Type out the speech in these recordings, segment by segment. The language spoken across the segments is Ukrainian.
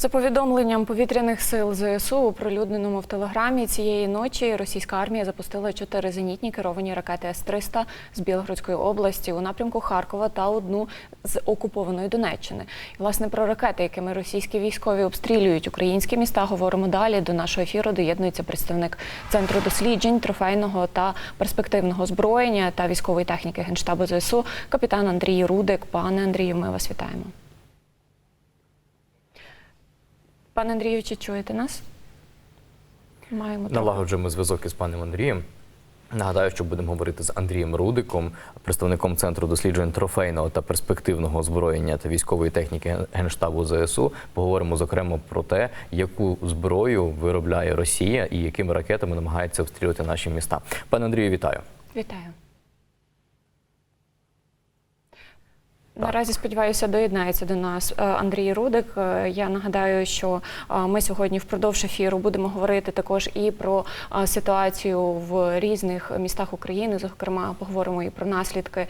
За повідомленням повітряних сил ЗСУ, оприлюдненому в телеграмі цієї ночі, російська армія запустила чотири зенітні керовані ракети С-300 з Білгородської області у напрямку Харкова та одну з окупованої Донеччини. І, власне, про ракети, якими російські військові обстрілюють українські міста, говоримо далі. До нашого ефіру доєднується представник центру досліджень, трофейного та перспективного озброєння та військової техніки Генштабу ЗСУ, капітан Андрій Рудик. Пане Андрію, ми вас вітаємо. Пане Андрію, чи чуєте нас? Маємо. Налагоджуємо зв'язок із паном Андрієм. Нагадаю, що будемо говорити з Андрієм Рудиком, представником центру досліджень трофейного та перспективного озброєння та військової техніки Генштабу ЗСУ. Поговоримо зокрема про те, яку зброю виробляє Росія і якими ракетами намагається обстрілювати наші міста. Пане Андрію, вітаю. Вітаю. Наразі сподіваюся, доєднається до нас е, Андрій Рудик. Е, Я нагадаю, що е, ми сьогодні впродовж ефіру будемо говорити також і про ситуацію в різних містах України. Зокрема, поговоримо і про наслідки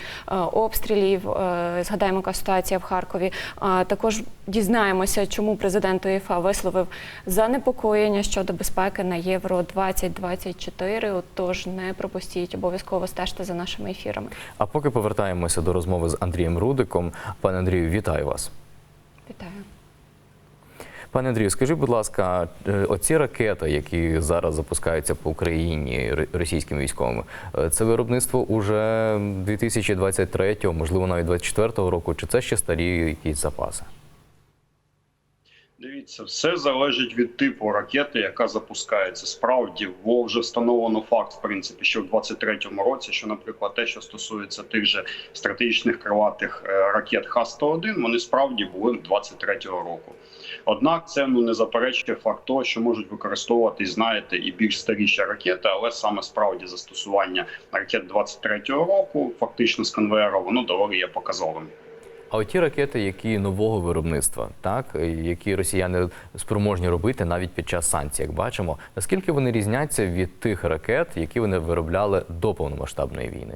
обстрілів. Згадаємо, яка ситуація в Харкові. Також дізнаємося, чому президент УЄФА висловив занепокоєння щодо безпеки на Євро 2024. Отож, не пропустіть, обов'язково стежте за нашими ефірами. А поки повертаємося до розмови з Андрієм Рудиком. Пане Андрію, вітаю вас. Вітаю. Пане Андрію, скажіть, будь ласка, е, оці ракети, які зараз запускаються по Україні російськими військовими, е, це виробництво уже 2023, можливо, навіть 2024 року, чи це ще старі якісь запаси? Дивіться, все залежить від типу ракети, яка запускається. Справді, бо вже встановлено факт, в принципі, що в 23-му році, що, наприклад, те, що стосується тих же стратегічних крилатих е, ракет Х-101, вони справді були 23-го року. Однак це ну не заперечує факт того, що можуть використовуватись, знаєте, і більш старіші ракети, але саме справді застосування ракет 23-го року, фактично з конвеєра, воно доволі є показовим. А оті ракети, які нового виробництва, так які росіяни спроможні робити навіть під час санкцій, як бачимо, наскільки вони різняться від тих ракет, які вони виробляли до повномасштабної війни?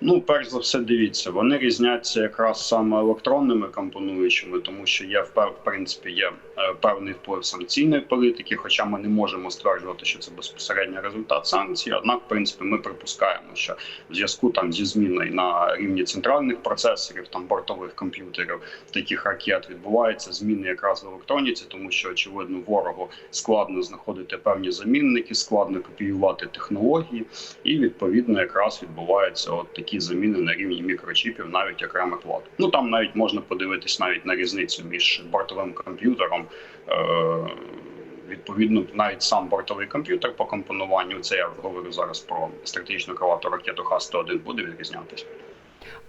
Ну, перш за все, дивіться, вони різняться якраз саме електронними компонуючими, тому що є в принципі є е, певний вплив санкційної політики, хоча ми не можемо стверджувати, що це безпосередньо результат санкцій. Однак, в принципі, ми припускаємо, що в зв'язку там зі зміною на рівні центральних процесорів, там бортових комп'ютерів таких ракет відбуваються зміни якраз в електроніці, тому що очевидно ворогу складно знаходити певні замінники, складно копіювати технології, і відповідно якраз відбуваються от такі заміни на рівні мікрочіпів, навіть окремих влад. Ну там навіть можна подивитись навіть на різницю між бортовим комп'ютером. Е- Відповідно, навіть сам бортовий комп'ютер по компонуванню, це я говорю зараз про стратегічну крилату ракету Х-101, буде відрізнятися.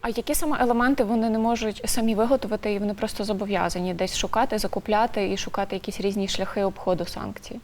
А які саме елементи вони не можуть самі виготовити, і вони просто зобов'язані десь шукати, закупляти і шукати якісь різні шляхи обходу санкцій?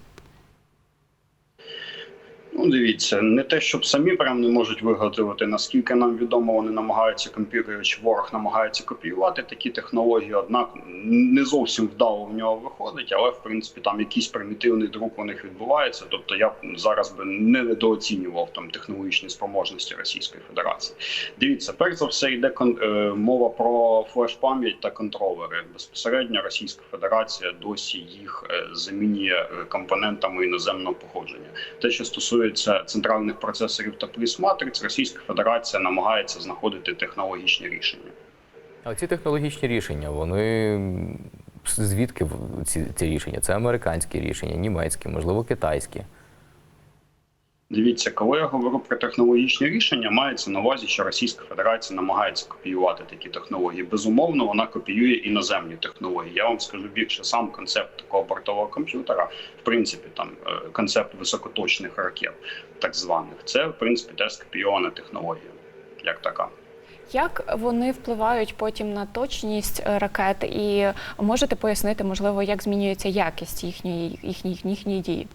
Ну, дивіться, не те, щоб самі прям не можуть виготовити. Наскільки нам відомо, вони намагаються комп'ютери, чи ворог намагається копіювати такі технології. Однак не зовсім вдало в нього виходить, але в принципі там якийсь примітивний друк у них відбувається. Тобто я зараз би не недооцінював там технологічні спроможності Російської Федерації. Дивіться, перш за все йде кон- е, мова про флеш-пам'ять та контролери. Безпосередньо Російська Федерація досі їх е, замінює е, компонентами іноземного походження. Те, що стосується центральних процесорів та плюс матриць, Російська Федерація намагається знаходити технологічні рішення. А ці технологічні рішення, вони звідки ці, ці рішення? Це американські рішення, німецькі, можливо, китайські. Дивіться, коли я говорю про технологічні рішення, мається на увазі, що Російська Федерація намагається копіювати такі технології. Безумовно, вона копіює іноземні технології. Я вам скажу більше сам концепт такого бортового комп'ютера, в принципі, там е, концепт високоточних ракет, так званих, це в принципі теж скопійована технологія, як така. Як вони впливають потім на точність е, ракет, і можете пояснити, можливо, як змінюється якість їхньої їхньої, їхньої дії?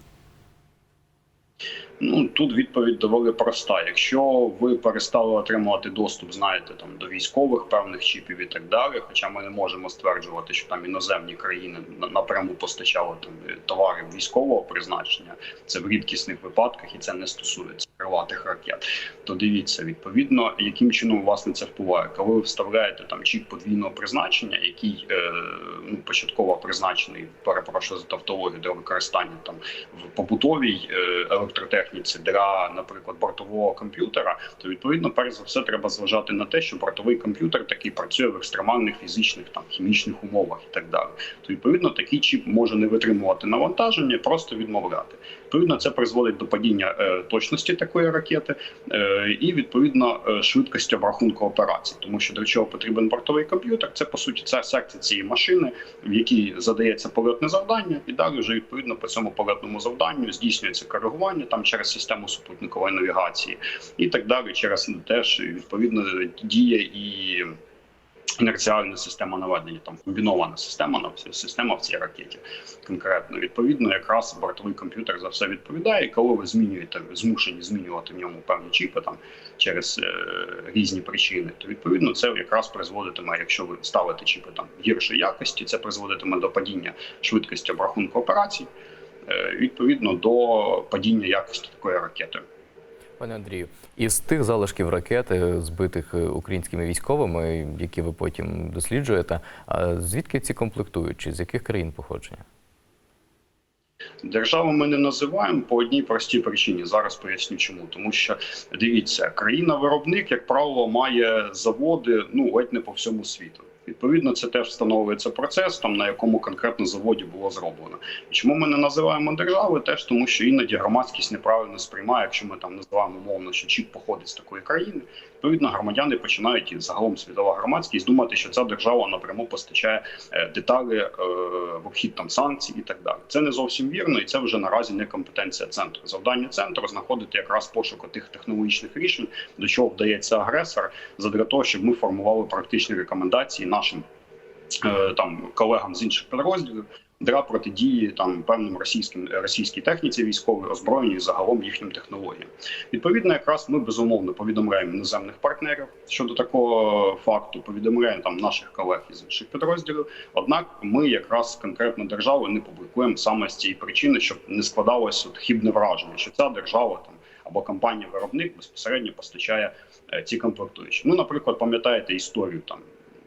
Ну тут відповідь доволі проста. Якщо ви перестали отримувати доступ, знаєте, там до військових певних чіпів і так далі. Хоча ми не можемо стверджувати, що там іноземні країни напряму постачали там е, товари військового призначення, це в рідкісних випадках, і це не стосується крилатих ракет. То дивіться, відповідно, яким чином власне це впливає, коли ви вставляєте там чіп подвійного призначення, який е, ну початково призначений, перепрошую за тавтологію для використання там в побутовій е, електротехніці для, наприклад, бортового комп'ютера, то відповідно, перш за все, треба зважати на те, що бортовий комп'ютер такий працює в екстремальних фізичних там хімічних умовах і так далі. То відповідно такий чіп може не витримувати навантаження, просто відмовляти. Відповідно, це призводить до падіння е, точності такої ракети е, і відповідно е, швидкості обрахунку операцій, тому що для чого потрібен бортовий комп'ютер, це по суті це серце цієї машини, в якій задається польотне завдання, і далі вже відповідно по цьому польотному завданню здійснюється коригування там через систему супутникової навігації і так далі. Через теж відповідно діє і. Інерціальна система наведення, там комбінована система система в цій ракеті. Конкретно відповідно, якраз бортовий комп'ютер за все відповідає. І коли ви змінюєте, змушені змінювати в ньому певні чіпи там через е, різні причини, то відповідно це якраз призводитиме, якщо ви ставите чіпи там гіршої якості, це призводитиме до падіння швидкості обрахунку операцій, відповідно до падіння якості такої ракети. Пане Андрію, із тих залишків ракет, е, збитих е, українськими військовими, які ви потім досліджуєте, а звідки ці комплектуючі? З яких країн походження? Державу ми не називаємо по одній простій причині. Зараз поясню чому. Тому що дивіться, країна-виробник, як правило, має заводи ну ледь не по всьому світу. Відповідно, це теж встановлюється процес, там на якому конкретно заводі було зроблено. І чому ми не називаємо держави? Теж тому, що іноді громадськість неправильно сприймає, якщо ми там називаємо мовно, що чіп походить з такої країни. Відповідно, громадяни починають і загалом світова громадськість думати, що ця держава напряму постачає е, деталі е, в обхід там санкцій і так далі. Це не зовсім вірно, і це вже наразі не компетенція центру. Завдання центру знаходити якраз пошук тих технологічних рішень, до чого вдається агресор, задля того, щоб ми формували практичні рекомендації нашим е, там колегам з інших підрозділів. Для протидії там певним російським російській техніці військової озброєнні і загалом їхнім технологіям. Відповідно, якраз ми безумовно повідомляємо іноземних партнерів щодо такого факту. Повідомляємо там наших колег із інших підрозділів. Однак, ми якраз конкретно державу не публікуємо саме з цієї причини, щоб не складалося от хібне враження, що ця держава там або компанія-виробник безпосередньо постачає е, ці комплектуючі. Ну, наприклад, пам'ятаєте історію там.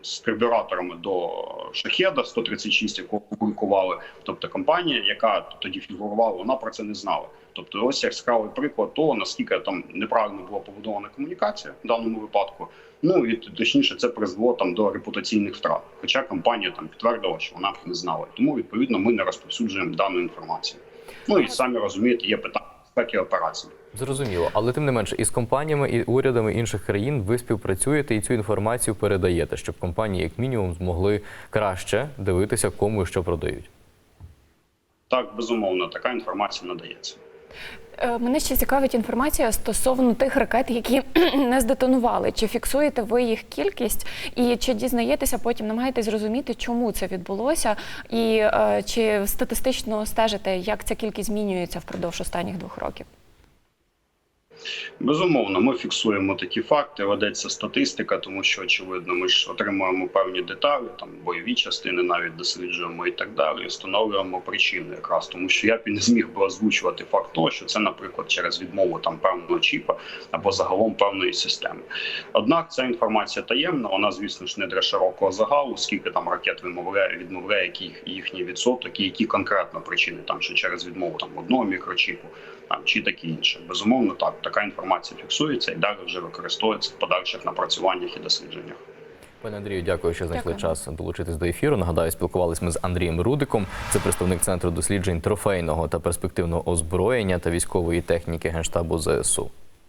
З карбюраторами до шахеда 136, яку публікували. Тобто компанія, яка тоді фігурувала, вона про це не знала. Тобто, ось яскравий приклад того, наскільки там неправильно була побудована комунікація в даному випадку. Ну і точніше, це призвело там до репутаційних втрат. Хоча компанія там підтвердила, що вона не знала. Тому відповідно ми не розповсюджуємо дану інформацію. Ну і самі розумієте, є питання безпеки операцій. Зрозуміло, але тим не менше, із компаніями і урядами інших країн ви співпрацюєте і цю інформацію передаєте, щоб компанії, як мінімум, змогли краще дивитися, кому і що продають. Так, безумовно, така інформація надається. Е, Мене ще цікавить інформація стосовно тих ракет, які не здетонували. Чи фіксуєте ви їх кількість, і чи дізнаєтеся потім, намагаєтесь зрозуміти, чому це відбулося, і е, чи статистично стежите, як ця кількість змінюється впродовж останніх двох років? Безумовно, ми фіксуємо такі факти. Ведеться статистика, тому що очевидно, ми ж отримуємо певні деталі, там бойові частини, навіть досліджуємо і так далі. Встановлюємо причини, якраз тому, що я б не зміг би озвучувати факт того, що це, наприклад, через відмову там певного чіпа або загалом певної системи. Однак ця інформація таємна. Вона, звісно ж, не для широкого загалу, скільки там ракет вимовляє, відмовляє, який їхній відсоток, і які конкретно причини, там що через відмову там одного мікрочіпу, там чи таке інше. Безумовно, так така інформація фіксується і далі вже використовується в подальших напрацюваннях і дослідженнях. Пане Андрію, дякую, що знайшли Дякую. час долучитись до ефіру. Нагадаю, спілкувалися ми з Андрієм Рудиком. Це представник центру досліджень трофейного та перспективного озброєння та військової техніки Генштабу ЗСУ.